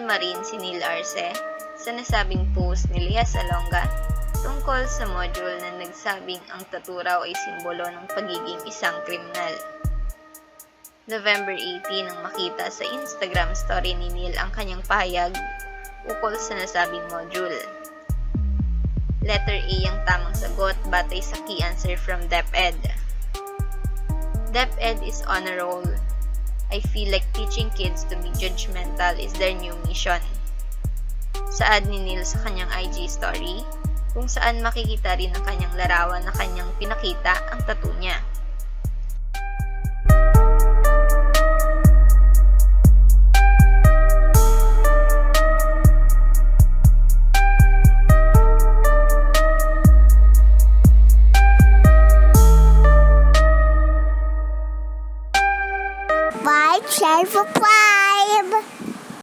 14 sa nasabing post ni Lea Salonga tungkol sa module na nagsabing ang tattoo raw ay simbolo ng pagiging isang kriminal. November 18 nang makita sa Instagram story ni Neil ang kanyang pahayag ukol sa nasabing module. Letter A ang tamang sagot batay sa key answer from DepEd. DepEd is on a roll. I feel like teaching kids to be judgmental is their new mission. Saad ni Neil sa kanyang IG story, kung saan makikita rin ang kanyang larawan na kanyang pinakita ang tattoo niya. Bye, Chef Prime.